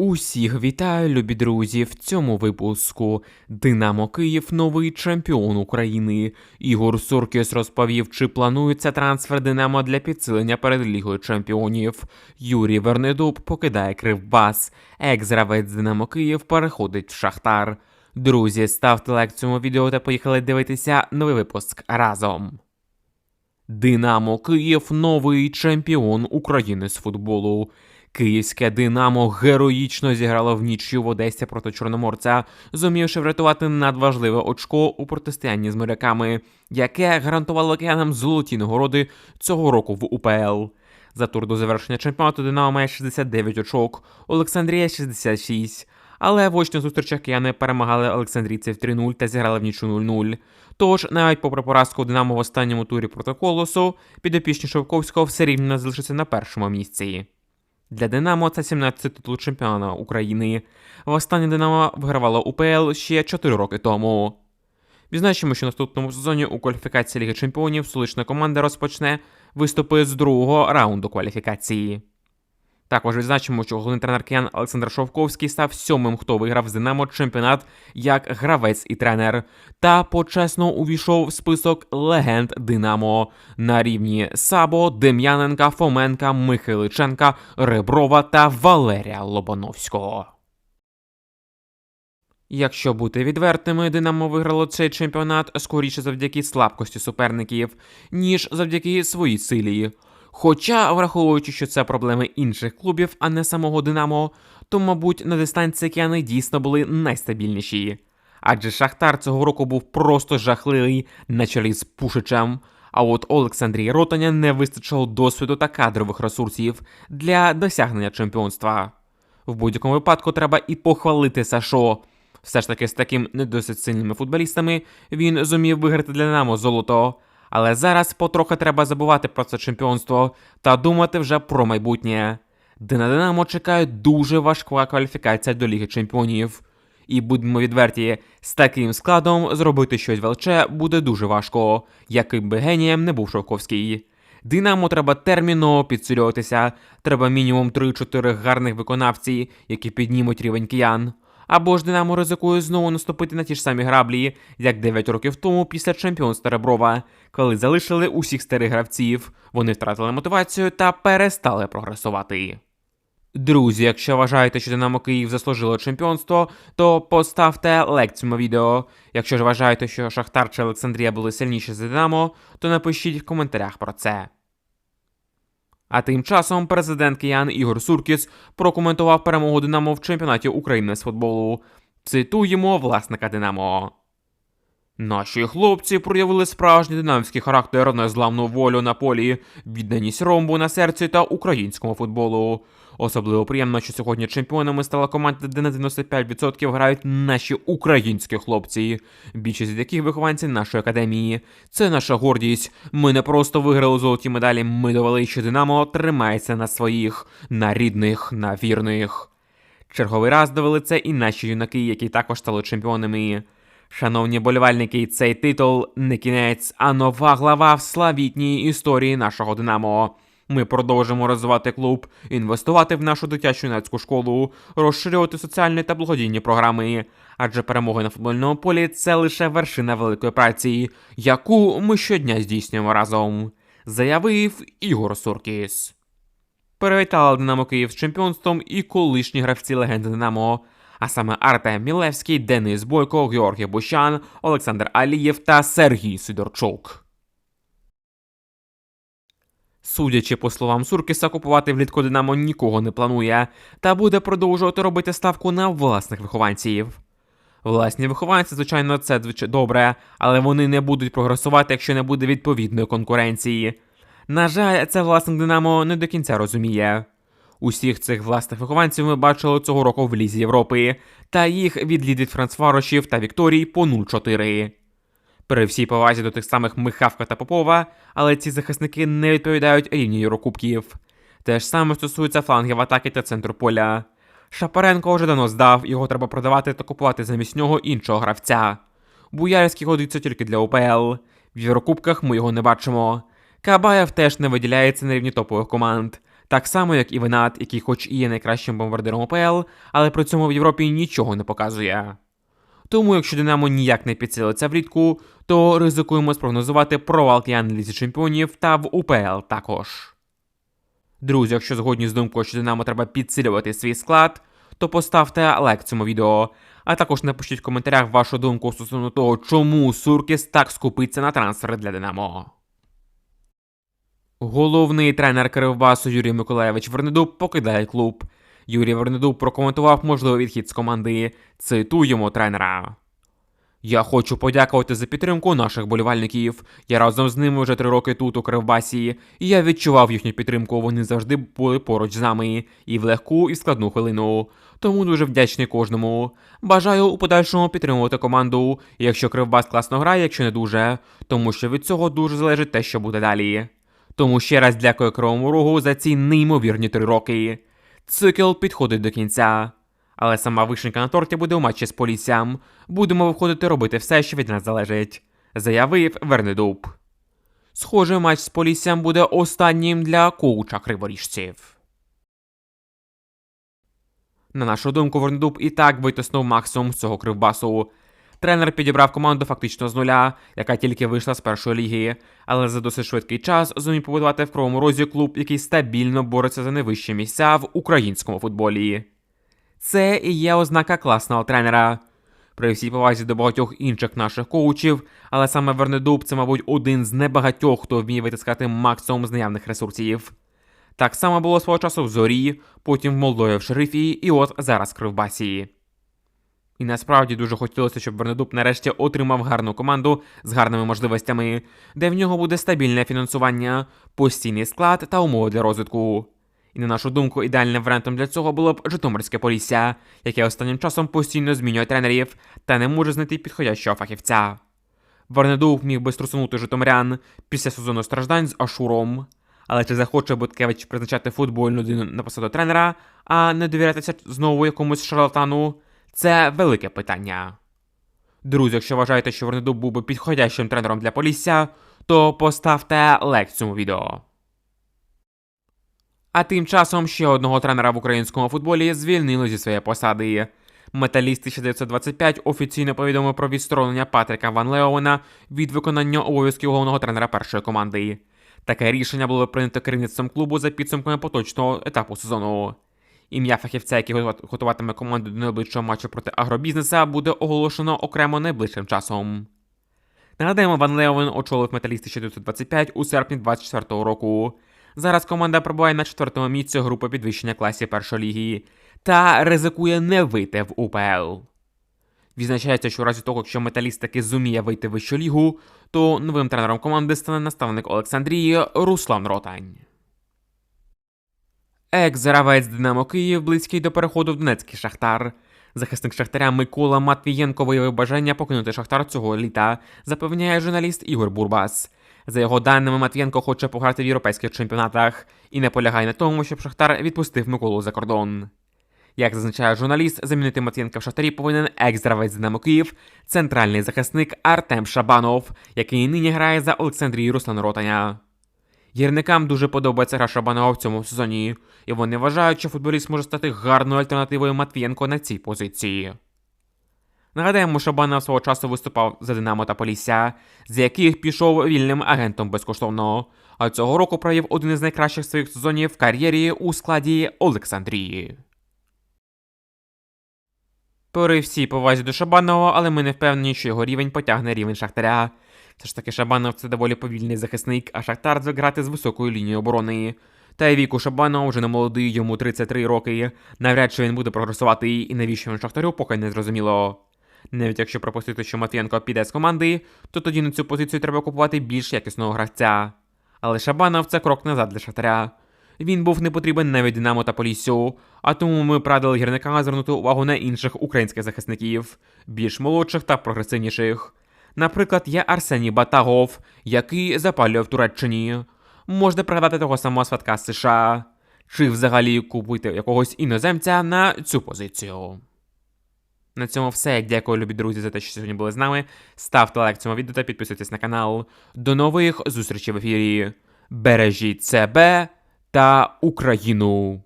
Усіх вітаю, любі друзі! В цьому випуску Динамо Київ новий чемпіон України. Ігор Суркіс розповів, чи планується трансфер Динамо для підсилення перед Лігою Чемпіонів. Юрій Вернедуб покидає Кривбас. Екс-гравець Динамо Київ переходить в Шахтар. Друзі, ставте лайк цьому відео та поїхали дивитися новий випуск разом. Динамо Київ новий чемпіон України з футболу. Київське Динамо героїчно зіграло в нічю в Одесі проти Чорноморця, зумівши врятувати надважливе очко у протистоянні з моряками, яке гарантувало киянам золоті нагороди цього року в УПЛ. За тур до завершення чемпіонату Динамо має 69 очок, Олександрія 66. Але в очних зустрічах кияни перемагали Олександрійців 3-0 та зіграли в нічу 0-0. Тож, навіть попри поразку Динамо в останньому турі проти колосу, підопічні Шовковського все рівно залишиться на першому місці. Для Динамо це 17 титул чемпіона України. Востаннє Динамо вигравало УПЛ ще 4 роки тому. Відзначимо, що наступному сезоні у кваліфікації Ліги Чемпіонів столична команда розпочне виступи з другого раунду кваліфікації. Також відзначимо, що головний тренер киян Олександр Шовковський став сьомим, хто виграв з Динамо чемпіонат як гравець і тренер, та почесно увійшов в список легенд Динамо на рівні Сабо, Дем'яненка, Фоменка, Михайличенка, Реброва та Валерія Лобановського. Якщо бути відвертими, Динамо виграло цей чемпіонат скоріше завдяки слабкості суперників, ніж завдяки своїй силі. Хоча, враховуючи, що це проблеми інших клубів, а не самого Динамо, то, мабуть, на дистанції кияни дійсно були найстабільніші. Адже Шахтар цього року був просто жахливий на чолі з Пушичем. А от Олександрії Ротаня не вистачило досвіду та кадрових ресурсів для досягнення чемпіонства. В будь-якому випадку треба і похвалити Сашо. Все ж таки з таким не досить сильними футболістами він зумів виграти для Динамо золото. Але зараз потрохи треба забувати про це чемпіонство та думати вже про майбутнє. Де на Динамо чекає дуже важка кваліфікація до Ліги Чемпіонів. І будемо відверті, з таким складом зробити щось величе буде дуже важко, яким би генієм не був Шовковський. Динамо треба терміново підсилюватися, треба мінімум 3-4 гарних виконавці, які піднімуть рівень киян. Або ж Динамо ризикує знову наступити на ті ж самі граблі, як 9 років тому після чемпіонства Реброва, коли залишили усіх старих гравців, вони втратили мотивацію та перестали прогресувати. Друзі, якщо вважаєте, що Динамо Київ заслужило чемпіонство, то поставте лайк цьому відео. Якщо ж вважаєте, що Шахтар чи Олександрія були сильніші за Динамо, то напишіть в коментарях про це. А тим часом президент киян Ігор Суркіс прокоментував перемогу Динамо в чемпіонаті України з футболу. Цитуємо власника Динамо. Наші хлопці проявили справжній динамський характер, незламну волю на полі, відданість ромбу на серці та українському футболу. Особливо приємно, що сьогодні чемпіонами стала команда, де на 95% грають наші українські хлопці, більшість з яких вихованці нашої академії. Це наша гордість. Ми не просто виграли золоті медалі, ми довели, що Динамо тримається на своїх, на рідних, на вірних. Черговий раз довели це і наші юнаки, які також стали чемпіонами. Шановні болівальники, цей титул не кінець, а нова глава в славітній історії нашого Динамо. Ми продовжимо розвивати клуб, інвестувати в нашу дитячу юнацьку школу, розширювати соціальні та благодійні програми. Адже перемоги на футбольному полі це лише вершина великої праці, яку ми щодня здійснюємо разом, заявив Ігор Суркіс. Перевітали Динамо Київ з чемпіонством і колишні гравці легенди Динамо. А саме Артем Мілевський, Денис Бойко, Георгій Бущан, Олександр Алієв та Сергій Сидорчук. Судячи по словам Суркіса, купувати влітку Динамо нікого не планує, та буде продовжувати робити ставку на власних вихованців. Власні вихованці, звичайно, це добре, але вони не будуть прогресувати, якщо не буде відповідної конкуренції. На жаль, це власник Динамо не до кінця розуміє. Усіх цих власних вихованців ми бачили цього року в Лізі Європи, та їх відлідить Францфарошів та Вікторій по 0-4. При всій повазі до тих самих Михавка та Попова, але ці захисники не відповідають рівні Єврокубків. Те ж саме стосується флангів атаки та центру поля. Шапаренко вже давно здав, його треба продавати та купувати замість нього іншого гравця. Буярський годиться тільки для УПЛ. В Єврокубках ми його не бачимо. Кабаєв теж не виділяється на рівні топових команд. Так само, як і Венат, який хоч і є найкращим бомбардиром ОПЛ, але при цьому в Європі нічого не показує. Тому, якщо Динамо ніяк не підсилиться влітку, то ризикуємо спрогнозувати провал киян чемпіонів та в УПЛ також. Друзі, якщо згодні з думкою, що Динамо треба підсилювати свій склад, то поставте лайк цьому відео, а також напишіть в коментарях вашу думку стосовно того, чому Суркіс так скупиться на трансфери для Динамо. Головний тренер Кривбасу Юрій Миколаєвич Вернедуб покидає клуб. Юрій Вернедуб прокоментував можливий відхід з команди. Цитуємо тренера. Я хочу подякувати за підтримку наших болівальників. Я разом з ними вже три роки тут у Кривбасі, і я відчував їхню підтримку. Вони завжди були поруч з нами і в легку і складну хвилину. Тому дуже вдячний кожному. Бажаю у подальшому підтримувати команду, якщо Кривбас класно грає, якщо не дуже, тому що від цього дуже залежить те, що буде далі. Тому ще раз дякую Кривому Рогу за ці неймовірні три роки. Цикл підходить до кінця. Але сама вишенька на торті буде у матчі з Поліссям. Будемо виходити робити все, що від нас залежить, заявив Вернедуб. Схоже, матч з Поліссям буде останнім для коуча криворіжців. На нашу думку, Вернедуб і так витиснув максимум цього кривбасу. Тренер підібрав команду фактично з нуля, яка тільки вийшла з першої ліги, але за досить швидкий час зумів побудувати в Кривому Розі клуб, який стабільно бореться за найвищі місця в українському футболі. Це і є ознака класного тренера. При всій повазі до багатьох інших наших коучів, але саме Вернедуб це, мабуть, один з небагатьох, хто вміє витискати максимум з наявних ресурсів. Так само було свого часу в Зорі, потім в Молдові в Шерифі і от зараз в Кривбасі. І насправді дуже хотілося, щоб Вернедуб нарешті отримав гарну команду з гарними можливостями, де в нього буде стабільне фінансування, постійний склад та умови для розвитку. І на нашу думку, ідеальним варіантом для цього було б Житомирське Полісся, яке останнім часом постійно змінює тренерів та не може знайти підходящого фахівця. Вернедуб міг би струсунути Житомирян після сезону страждань з Ашуром. Але чи захоче Буткевич призначати футбольну людину на посаду тренера, а не довірятися знову якомусь шарлатану? Це велике питання. Друзі, якщо вважаєте, що Вернедуб був би підходящим тренером для Полісся, то поставте лайк цьому відео. А тим часом ще одного тренера в українському футболі звільнили зі своєї посади. Металіст 1925 офіційно повідомив про відсторонення Патріка Ван Леовена від виконання обов'язків головного тренера першої команди. Таке рішення було прийнято керівництвом клубу за підсумками поточного етапу сезону. Ім'я фахівця, який готуватиме команду до найближчого матчу проти агробізнеса, буде оголошено окремо найближчим часом. Нагадаємо, Ван Леовен очолив металіст 1925 у серпні 24-го року. Зараз команда пробуває на четвертому місці групи підвищення класів першої ліги та ризикує не вийти в УПЛ. Відзначається, що у разі того, якщо металіст таки зуміє вийти в вищу лігу, то новим тренером команди стане наставник Олександрії Руслан Ротань. Екс-гравець Динамо Київ близький до переходу в Донецький Шахтар. Захисник Шахтаря Микола Матвієнко виявив бажання покинути Шахтар цього літа, запевняє журналіст Ігор Бурбас. За його даними, Матвієнко хоче пограти в європейських чемпіонатах і не полягає на тому, щоб Шахтар відпустив Миколу за кордон. Як зазначає журналіст, замінити Матвієнка в Шахтарі повинен екс-гравець Динамо Київ, центральний захисник Артем Шабанов, який нині грає за Олександрію Руслан Ротаня. Гірникам дуже подобається гра Шабанова в цьому сезоні, і вони вважають, що футболіст може стати гарною альтернативою Матвієнко на цій позиції. Нагадаємо, Шабанов свого часу виступав за Динамо та Полісся, з яких пішов вільним агентом безкоштовно, а цього року провів один із найкращих своїх сезонів в кар'єрі у складі Олександрії. При всій повазі до Шабанова, але ми не впевнені, що його рівень потягне рівень Шахтаря. Все ж таки, Шабанов це доволі повільний захисник, а Шахтар звик грати з високою лінією оборони. Та й віку Шабанова вже не молодий, йому 33 роки. Навряд чи він буде прогресувати, і навіщо він Шахтарю, поки не зрозуміло. Навіть якщо пропустити, що Матвієнко піде з команди, то тоді на цю позицію треба купувати більш якісного гравця. Але Шабанов це крок назад для Шахтаря. Він був не потрібен навіть Динамо та Поліссю, а тому ми прадили гірника звернути увагу на інших українських захисників, більш молодших та прогресивніших. Наприклад, є Арсеній Батагов, який запалює в Туреччині. Можна пригадати того самого сватка з США, чи взагалі купити якогось іноземця на цю позицію. На цьому все. Дякую, любі друзі, за те, що сьогодні були з нами. Ставте лайк цьому відео та підписуйтесь на канал. До нових зустрічей в ефірі. Бережіть себе та Україну.